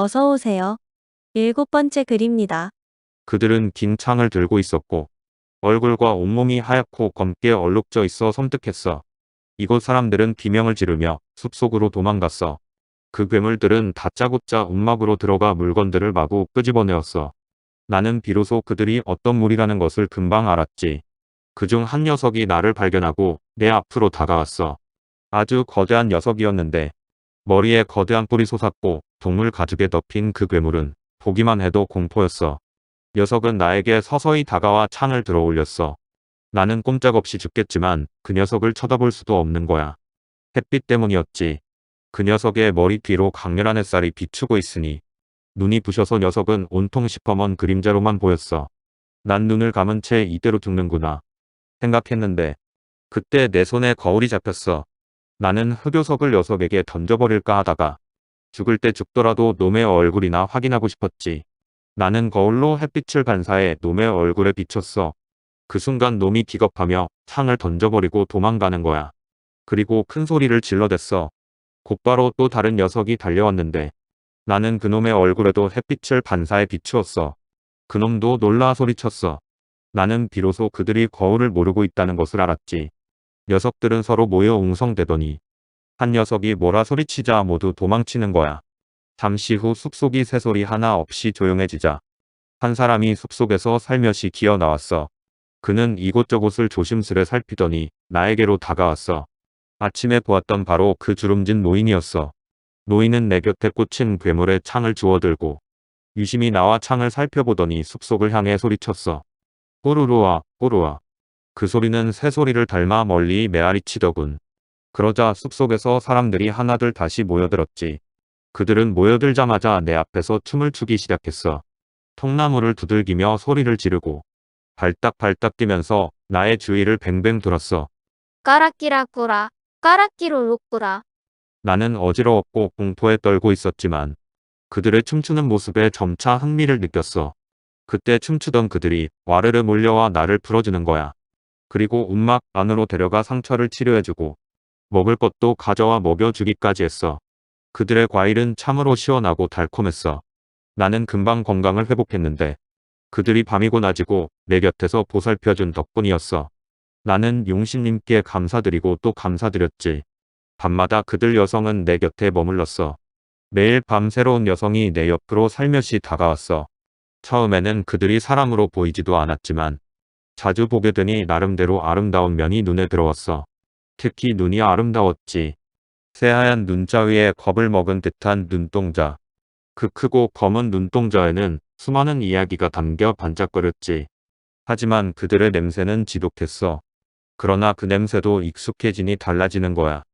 어서 오세요. 일곱 번째 글입니다. 그들은 긴 창을 들고 있었고 얼굴과 온몸이 하얗고 검게 얼룩져 있어 섬뜩했어. 이곳 사람들은 비명을 지르며 숲속으로 도망갔어. 그 괴물들은 다짜고짜 움막으로 들어가 물건들을 마구 끄집어내었어. 나는 비로소 그들이 어떤 무리라는 것을 금방 알았지. 그중 한 녀석이 나를 발견하고 내 앞으로 다가왔어. 아주 거대한 녀석이었는데 머리에 거대한 뿔이 솟았고 동물 가죽에 덮인 그 괴물은 보기만 해도 공포였어. 녀석은 나에게 서서히 다가와 창을 들어 올렸어. 나는 꼼짝없이 죽겠지만 그 녀석을 쳐다볼 수도 없는 거야. 햇빛 때문이었지. 그 녀석의 머리 뒤로 강렬한 햇살이 비추고 있으니 눈이 부셔서 녀석은 온통 시퍼먼 그림자로만 보였어. 난 눈을 감은 채 이대로 죽는구나. 생각했는데 그때 내 손에 거울이 잡혔어. 나는 흑요석을 녀석에게 던져버릴까 하다가 죽을 때 죽더라도 놈의 얼굴이나 확인하고 싶었지. 나는 거울로 햇빛을 반사해 놈의 얼굴에 비췄어. 그 순간 놈이 기겁하며 창을 던져버리고 도망가는 거야. 그리고 큰 소리를 질러댔어. 곧바로 또 다른 녀석이 달려왔는데 나는 그놈의 얼굴에도 햇빛을 반사해 비추었어. 그놈도 놀라 소리쳤어. 나는 비로소 그들이 거울을 모르고 있다는 것을 알았지. 녀석들은 서로 모여 웅성대더니 한 녀석이 뭐라 소리치자 모두 도망치는 거야. 잠시 후 숲속이 새소리 하나 없이 조용해지자 한 사람이 숲속에서 살며시 기어 나왔어. 그는 이곳저곳을 조심스레 살피더니 나에게로 다가왔어. 아침에 보았던 바로 그 주름진 노인이었어. 노인은 내 곁에 꽂힌 괴물에 창을 주워들고 유심히 나와 창을 살펴보더니 숲속을 향해 소리쳤어. 뽀루루아, 뽀루아. 그 소리는 새소리를 닮아 멀리 메아리치더군. 그러자 숲속에서 사람들이 하나둘 다시 모여들었지. 그들은 모여들자마자 내 앞에서 춤을 추기 시작했어. 통나무를 두들기며 소리를 지르고 발딱발딱 뛰면서 나의 주위를 뱅뱅 돌았어. 까라끼라꾸라, 까라끼로루꾸라. 나는 어지러웠고 공포에 떨고 있었지만 그들의 춤추는 모습에 점차 흥미를 느꼈어. 그때 춤추던 그들이 와르르 몰려와 나를 풀어주는 거야. 그리고 움막 안으로 데려가 상처를 치료해주고 먹을 것도 가져와 먹여주기까지 했어. 그들의 과일은 참으로 시원하고 달콤했어. 나는 금방 건강을 회복했는데 그들이 밤이고 낮이고 내 곁에서 보살펴준 덕분이었어. 나는 용신님께 감사드리고 또 감사드렸지. 밤마다 그들 여성은 내 곁에 머물렀어. 매일 밤 새로운 여성이 내 옆으로 살며시 다가왔어. 처음에는 그들이 사람으로 보이지도 않았지만 자주 보게 되니 나름대로 아름다운 면이 눈에 들어왔어. 특히 눈이 아름다웠지. 새하얀 눈자 위에 겁을 먹은 듯한 눈동자. 그 크고 검은 눈동자에는 수많은 이야기가 담겨 반짝거렸지. 하지만 그들의 냄새는 지독했어. 그러나 그 냄새도 익숙해지니 달라지는 거야.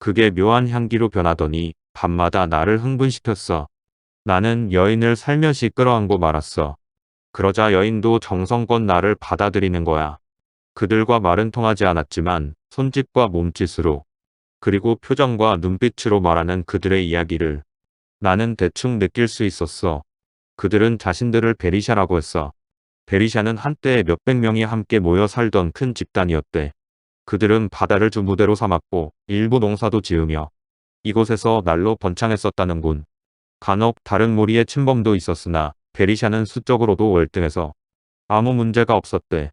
그게 묘한 향기로 변하더니 밤마다 나를 흥분시켰어. 나는 여인을 살며시 끌어안고 말았어. 그러자 여인도 정성껏 나를 받아들이는 거야. 그들과 말은 통하지 않았지만 손짓과 몸짓으로 그리고 표정과 눈빛으로 말하는 그들의 이야기를 나는 대충 느낄 수 있었어. 그들은 자신들을 베리샤라고 했어. 베리샤는 한때 몇백 명이 함께 모여 살던 큰 집단이었대. 그들은 바다를 주 무대로 삼았고 일부 농사도 지으며 이곳에서 날로 번창했었다는군. 간혹 다른 무리의 침범도 있었으나 베리샤는 수적으로도 월등해서 아무 문제가 없었대.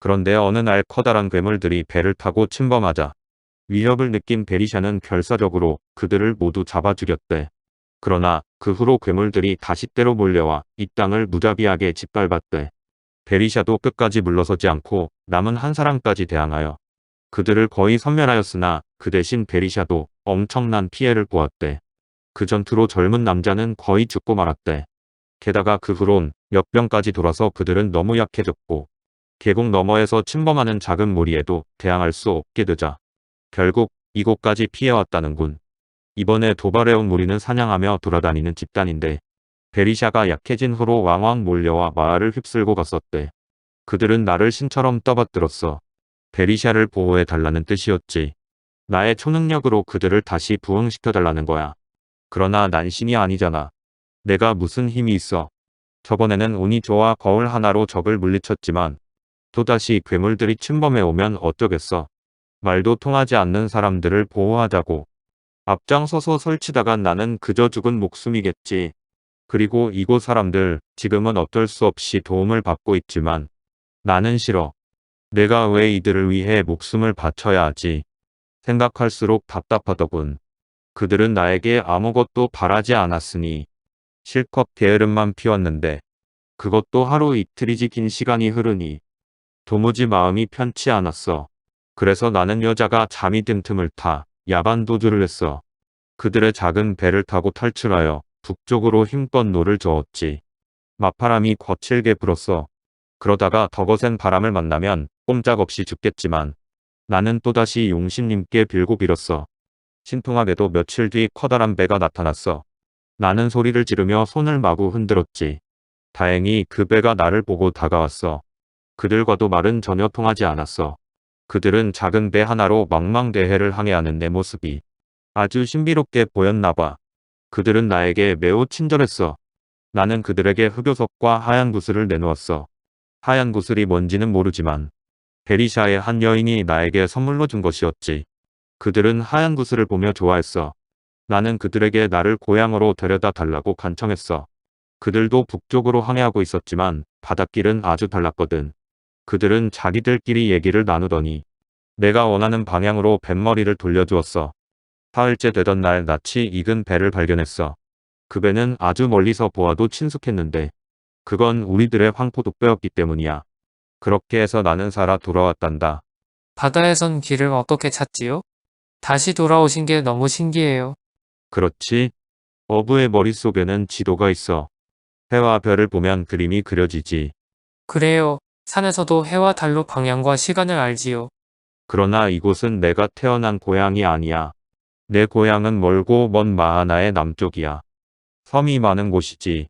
그런데 어느 날 커다란 괴물들이 배를 타고 침범하자 위협을 느낀 베리샤는 결사적으로 그들을 모두 잡아 죽였대. 그러나 그 후로 괴물들이 다시 때로 몰려와 이 땅을 무자비하게 짓밟았대. 베리샤도 끝까지 물러서지 않고 남은 한 사람까지 대항하여 그들을 거의 섬멸하였으나 그 대신 베리샤도 엄청난 피해를 보았대. 그 전투로 젊은 남자는 거의 죽고 말았대. 게다가 그 후론 역병까지 돌아서 그들은 너무 약해졌고 계곡 너머에서 침범하는 작은 무리에도 대항할 수 없게 되자 결국 이곳까지 피해왔다는군. 이번에 도발해온 무리는 사냥하며 돌아다니는 집단인데 베리샤가 약해진 후로 왕왕 몰려와 마을을 휩쓸고 갔었대. 그들은 나를 신처럼 떠받들었어. 베리샤를 보호해 달라는 뜻이었지. 나의 초능력으로 그들을 다시 부흥시켜달라는 거야. 그러나 난 신이 아니잖아. 내가 무슨 힘이 있어. 저번에는 운이 좋아 거울 하나로 적을 물리쳤지만 또다시 괴물들이 침범해 오면 어쩌겠어. 말도 통하지 않는 사람들을 보호하자고. 앞장서서 설치다간 나는 그저 죽은 목숨이겠지. 그리고 이곳 사람들 지금은 어쩔 수 없이 도움을 받고 있지만 나는 싫어. 내가 왜 이들을 위해 목숨을 바쳐야 하지? 생각할수록 답답하더군. 그들은 나에게 아무것도 바라지 않았으니 실컷 게으름만 피웠는데 그것도 하루 이틀이지 긴 시간이 흐르니 도무지 마음이 편치 않았어. 그래서 나는 여자가 잠이 든 틈을 타 야간 도주를 했어. 그들의 작은 배를 타고 탈출하여 북쪽으로 힘껏 노를 저었지. 맞바람이 거칠게 불었어. 그러다가 더 거센 바람을 만나면 꼼짝없이 죽겠지만 나는 또다시 용신님께 빌고 빌었어. 신통하게도 며칠 뒤 커다란 배가 나타났어. 나는 소리를 지르며 손을 마구 흔들었지. 다행히 그 배가 나를 보고 다가왔어. 그들과도 말은 전혀 통하지 않았어. 그들은 작은 배 하나로 망망대해를 항해하는 내 모습이 아주 신비롭게 보였나 봐. 그들은 나에게 매우 친절했어. 나는 그들에게 흡요석과 하얀 구슬을 내놓았어. 하얀 구슬이 뭔지는 모르지만 베리샤의 한 여인이 나에게 선물로 준 것이었지. 그들은 하얀 구슬을 보며 좋아했어. 나는 그들에게 나를 고향으로 데려다 달라고 간청했어. 그들도 북쪽으로 항해하고 있었지만 바닷길은 아주 달랐거든. 그들은 자기들끼리 얘기를 나누더니 내가 원하는 방향으로 뱃머리를 돌려주었어. 사흘째 되던 날 낯이 익은 배를 발견했어. 그 배는 아주 멀리서 보아도 친숙했는데 그건 우리들의 황포독배였기 때문이야. 그렇게 해서 나는 살아 돌아왔단다. 바다에선 길을 어떻게 찾지요? 다시 돌아오신 게 너무 신기해요. 그렇지. 어부의 머릿속에는 지도가 있어. 해와 별을 보면 그림이 그려지지. 그래요. 산에서도 해와 달로 방향과 시간을 알지요. 그러나 이곳은 내가 태어난 고향이 아니야. 내 고향은 멀고 먼 마하나의 남쪽이야. 섬이 많은 곳이지.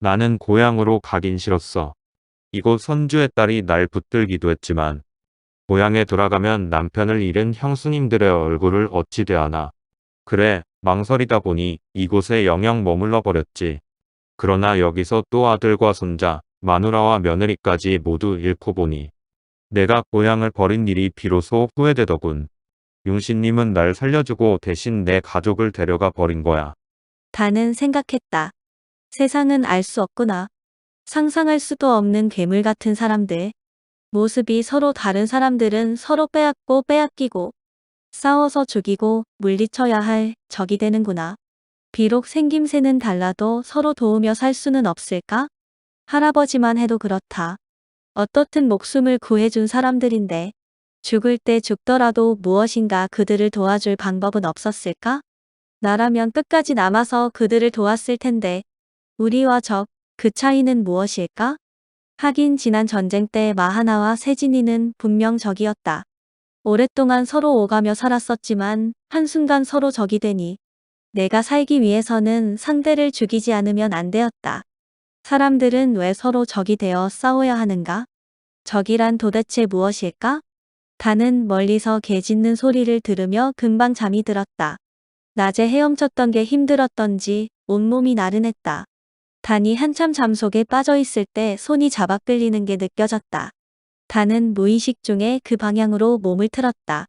나는 고향으로 가긴 싫었어. 이곳 선주의 딸이 날 붙들기도 했지만 고향에 돌아가면 남편을 잃은 형수님들의 얼굴을 어찌 대하나. 그래, 망설이다 보니 이곳에 영영 머물러 버렸지. 그러나 여기서 또 아들과 손자, 마누라와 며느리까지 모두 잃고 보니 내가 고향을 버린 일이 비로소 후회되더군. 용신님은 날 살려주고 대신 내 가족을 데려가 버린 거야. 다는 생각했다. 세상은 알 수 없구나. 상상할 수도 없는 괴물 같은 사람들. 모습이 서로 다른 사람들은 서로 빼앗고 빼앗기고 싸워서 죽이고 물리쳐야 할 적이 되는구나. 비록 생김새는 달라도 서로 도우며 살 수는 없을까? 할아버지만 해도 그렇다. 어떻든 목숨을 구해준 사람들인데 죽을 때 죽더라도 무엇인가 그들을 도와줄 방법은 없었을까? 나라면 끝까지 남아서 그들을 도왔을 텐데 우리와 적, 그 차이는 무엇일까? 하긴 지난 전쟁 때 마하나와 세진이는 분명 적이었다. 오랫동안 서로 오가며 살았었지만 한순간 서로 적이 되니 내가 살기 위해서는 상대를 죽이지 않으면 안 되었다. 사람들은 왜 서로 적이 되어 싸워야 하는가? 적이란 도대체 무엇일까? 다는 멀리서 개 짖는 소리를 들으며 금방 잠이 들었다. 낮에 헤엄쳤던 게 힘들었던지 온몸이 나른했다. 단이 한참 잠 속에 빠져 있을 때 손이 잡아 끌리는 게 느껴졌다. 단은 무의식 중에 그 방향으로 몸을 틀었다.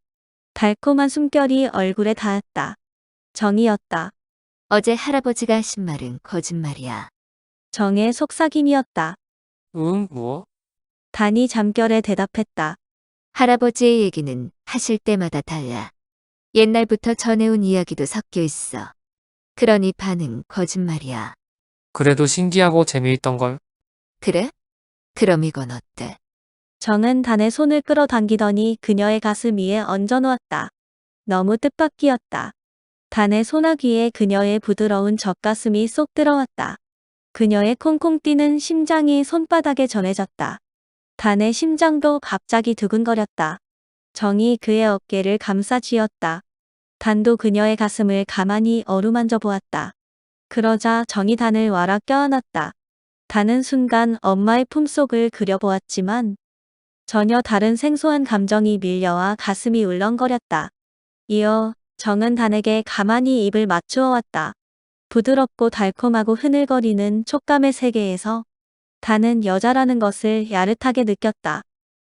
달콤한 숨결이 얼굴에 닿았다. 정이었다. 어제 할아버지가 하신 말은 거짓말이야. 정의 속삭임이었다. 응, 뭐? 단이 잠결에 대답했다. 할아버지의 얘기는 하실 때마다 달라. 옛날부터 전해온 이야기도 섞여 있어. 그러니 반응 거짓말이야. 그래도 신기하고 재미있던 걸. 그래? 그럼 이건 어때? 정은 단의 손을 끌어당기더니 그녀의 가슴 위에 얹어놓았다. 너무 뜻밖이었다. 단의 소나귀에 그녀의 부드러운 젖가슴이 쏙 들어왔다. 그녀의 콩콩 뛰는 심장이 손바닥에 전해졌다. 단의 심장도 갑자기 두근거렸다. 정이 그의 어깨를 감싸 쥐었다. 단도 그녀의 가슴을 가만히 어루만져 보았다. 그러자 정이 단을 와라 껴안았다. 단은 순간 엄마의 품속을 그려보았지만 전혀 다른 생소한 감정이 밀려와 가슴이 울렁거렸다. 이어 정은 단에게 가만히 입을 맞추어 왔다. 부드럽고 달콤하고 흐늘거리는 촉감의 세계에서 단은 여자라는 것을 야릇하게 느꼈다.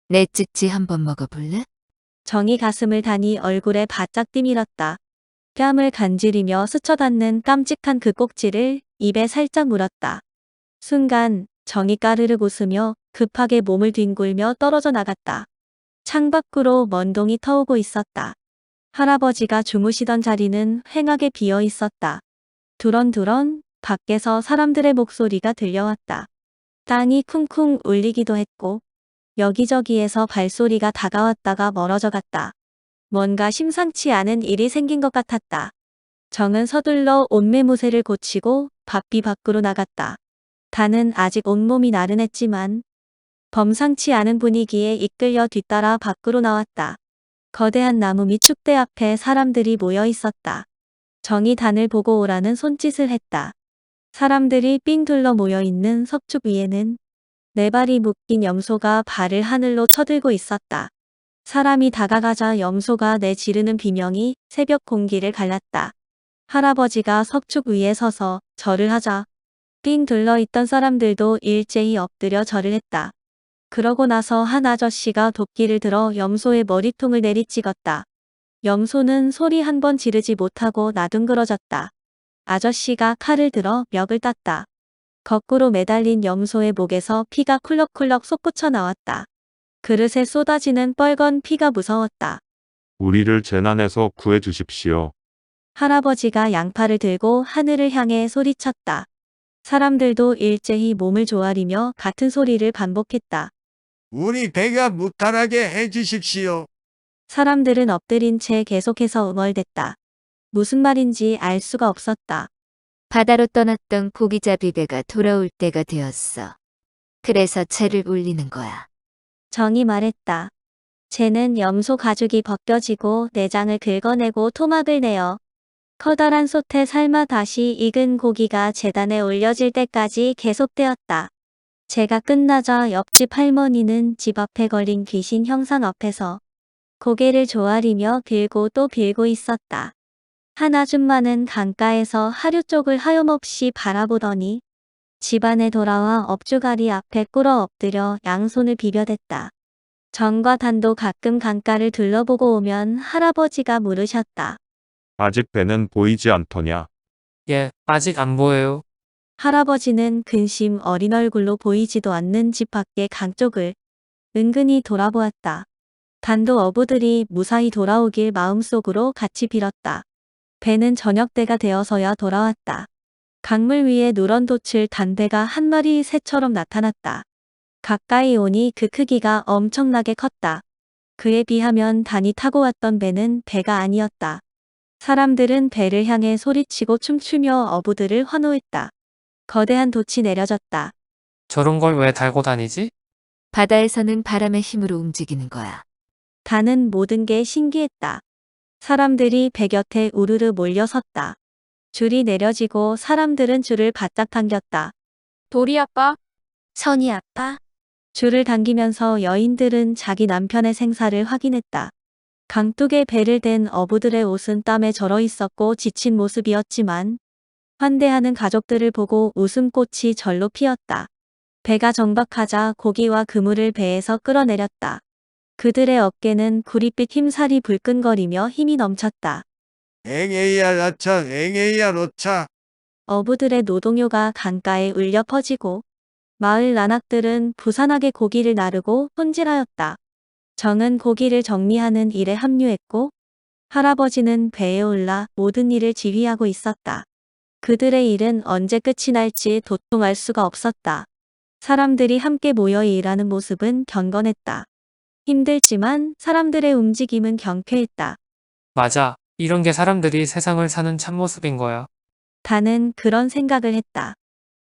내 찌찌 한번 먹어볼래? 정이 가슴을 다니 얼굴에 바짝 뛰밀었다. 뺨을 간지리며 스쳐닿는 깜찍한 그 꼭지를 입에 살짝 물었다. 순간 정이 까르르 웃으며 급하게 몸을 뒹굴며 떨어져 나갔다. 창밖으로 먼동이 터오고 있었다. 할아버지가 주무시던 자리는 휑하게 비어 있었다. 두런두런 밖에서 사람들의 목소리가 들려왔다. 땅이 쿵쿵 울리기도 했고 여기저기에서 발소리가 다가왔다가 멀어져 갔다. 뭔가 심상치 않은 일이 생긴 것 같았다. 정은 서둘러 옷매무새를 고치고 바삐 밖으로 나갔다. 다는 아직 온몸이 나른했지만 범상치 않은 분위기에 이끌려 뒤따라 밖으로 나왔다. 거대한 나무 밑 축대 앞에 사람들이 모여 있었다. 정이 단을 보고 오라는 손짓을 했다. 사람들이 삥 둘러 모여 있는 석축 위에는 네 발이 묶인 염소가 발을 하늘로 쳐들고 있었다. 사람이 다가가자 염소가 내지르는 비명이 새벽 공기를 갈랐다. 할아버지가 석축 위에 서서 절을 하자 삥 둘러 있던 사람들도 일제히 엎드려 절을 했다. 그러고 나서 한 아저씨가 도끼를 들어 염소의 머리통을 내리찍었다. 염소는 소리 한 번 지르지 못하고 나둥그러졌다. 아저씨가 칼을 들어 멱을 땄다. 거꾸로 매달린 염소의 목에서 피가 쿨럭쿨럭 솟구쳐 나왔다. 그릇에 쏟아지는 뻘건 피가 무서웠다. 우리를 재난에서 구해 주십시오. 할아버지가 양팔을 들고 하늘을 향해 소리쳤다. 사람들도 일제히 몸을 조아리며 같은 소리를 반복했다. 우리 배가 무탈하게 해주십시오. 사람들은 엎드린 채 계속해서 응얼댔다. 무슨 말인지 알 수가 없었다. 바다로 떠났던 고기잡이 배가 돌아올 때가 되었어. 그래서 채를 울리는 거야. 정이 말했다. 쟤는 염소 가죽이 벗겨지고 내장을 긁어내고 토막을 내어 커다란 솥에 삶아 다시 익은 고기가 재단에 올려질 때까지 계속되었다. 제가 끝나자 옆집 할머니는 집 앞에 걸린 귀신 형상 앞에서 고개를 조아리며 빌고 또 빌고 있었다. 한 아줌마는 강가에서 하류 쪽을 하염없이 바라보더니 집안에 돌아와 업주가리 앞에 꿇어 엎드려 양손을 비벼댔다. 정과 단도 가끔 강가를 둘러보고 오면 할아버지가 물으셨다. 아직 배는 보이지 않더냐? 예, 아직 안 보여요. 할아버지는 근심 어린 얼굴로 보이지도 않는 집 밖의 강 쪽을 은근히 돌아보았다. 단도 어부들이 무사히 돌아오길 마음속으로 같이 빌었다. 배는 저녁 때가 되어서야 돌아왔다. 강물 위에 누런 돛을 단 배가 한 마리 새처럼 나타났다. 가까이 오니 그 크기가 엄청나게 컸다. 그에 비하면 단이 타고 왔던 배는 배가 아니었다. 사람들은 배를 향해 소리치고 춤추며 어부들을 환호했다. 거대한 돛이 내려졌다. 저런 걸 왜 달고 다니지? 바다에서는 바람의 힘으로 움직이는 거야. 다는 모든 게 신기했다. 사람들이 배 곁에 우르르 몰려섰다. 줄이 내려지고 사람들은 줄을 바짝 당겼다. 도리 아빠, 선이 아파? 줄을 당기면서 여인들은 자기 남편의 생사를 확인했다. 강둑에 배를 댄 어부들의 옷은 땀에 절어 있었고 지친 모습이었지만 환대하는 가족들을 보고 웃음꽃이 절로 피었다. 배가 정박하자 고기와 그물을 배에서 끌어내렸다. 그들의 어깨는 구릿빛 힘살이 불끈거리며 힘이 넘쳤다. 앵에이야 라차, 앵에이야 로차. 어부들의 노동요가 강가에 울려 퍼지고 마을 나낙들은 부산하게 고기를 나르고 손질하였다. 정은 고기를 정리하는 일에 합류했고 할아버지는 배에 올라 모든 일을 지휘하고 있었다. 그들의 일은 언제 끝이 날지 도통 알 수가 없었다. 사람들이 함께 모여 일하는 모습은 경건했다. 힘들지만 사람들의 움직임은 경쾌했다. 맞아. 이런 게 사람들이 세상을 사는 참모습인 거야. 다는 그런 생각을 했다.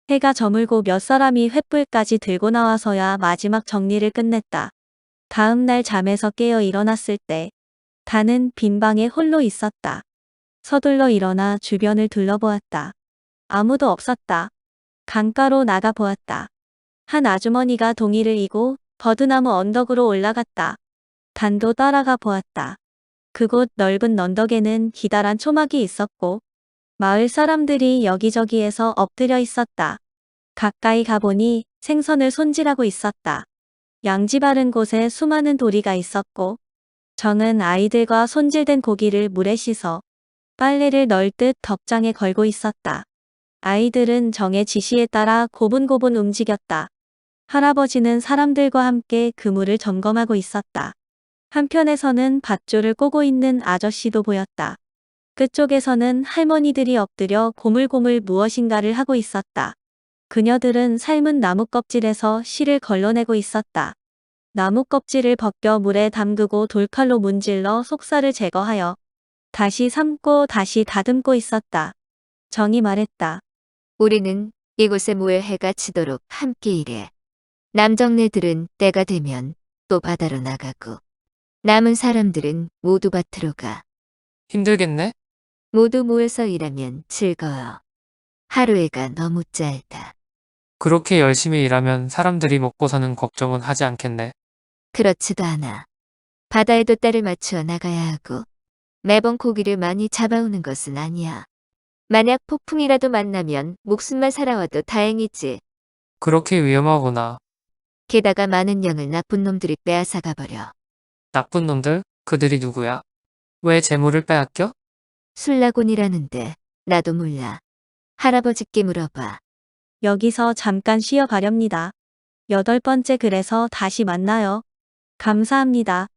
해가 저물고 몇 사람이 횃불까지 들고 나와서야 마지막 정리를 끝냈다. 다음 날 잠에서 깨어 일어났을 때 다는 빈 방에 홀로 있었다. 서둘러 일어나 주변을 둘러보았다. 아무도 없었다. 강가로 나가 보았다. 한 아주머니가 동이를 이고 버드나무 언덕으로 올라갔다. 단도 따라가 보았다. 그곳 넓은 언덕에는 기다란 초막이 있었고 마을 사람들이 여기저기에서 엎드려 있었다. 가까이 가보니 생선을 손질하고 있었다. 양지 바른 곳에 수많은 도리가 있었고 정은 아이들과 손질된 고기를 물에 씻어 빨래를 널듯 덕장에 걸고 있었다. 아이들은 정의 지시에 따라 고분고분 움직였다. 할아버지는 사람들과 함께 그물을 점검하고 있었다. 한편에서는 밧줄을 꼬고 있는 아저씨도 보였다. 그쪽에서는 할머니들이 엎드려 고물고물 무엇인가를 하고 있었다. 그녀들은 삶은 나무 껍질에서 실을 걸러내고 있었다. 나무 껍질을 벗겨 물에 담그고 돌칼로 문질러 속살을 제거하여 다시 삶고 다시 다듬고 있었다. 정이 말했다. 우리는 이곳에 모여 해가 지도록 함께 일해. 남정네들은 때가 되면 또 바다로 나가고 남은 사람들은 모두 밭으로 가. 힘들겠네? 모두 모여서 일하면 즐거워. 하루에가 너무 짧다. 그렇게 열심히 일하면 사람들이 먹고 사는 걱정은 하지 않겠네. 그렇지도 않아. 바다에도 때를 맞추어 나가야 하고 매번 고기를 많이 잡아오는 것은 아니야. 만약 폭풍이라도 만나면 목숨만 살아와도 다행이지. 그렇게 위험하구나. 게다가 많은 양을 나쁜 놈들이 빼앗아 가 버려. 나쁜 놈들? 그들이 누구야? 왜 재물을 빼앗겨? 술라곤이라는데 나도 몰라. 할아버지께 물어봐. 여기서 잠깐 쉬어 가렵니다. 여덟 번째 글에서 다시 만나요. 감사합니다.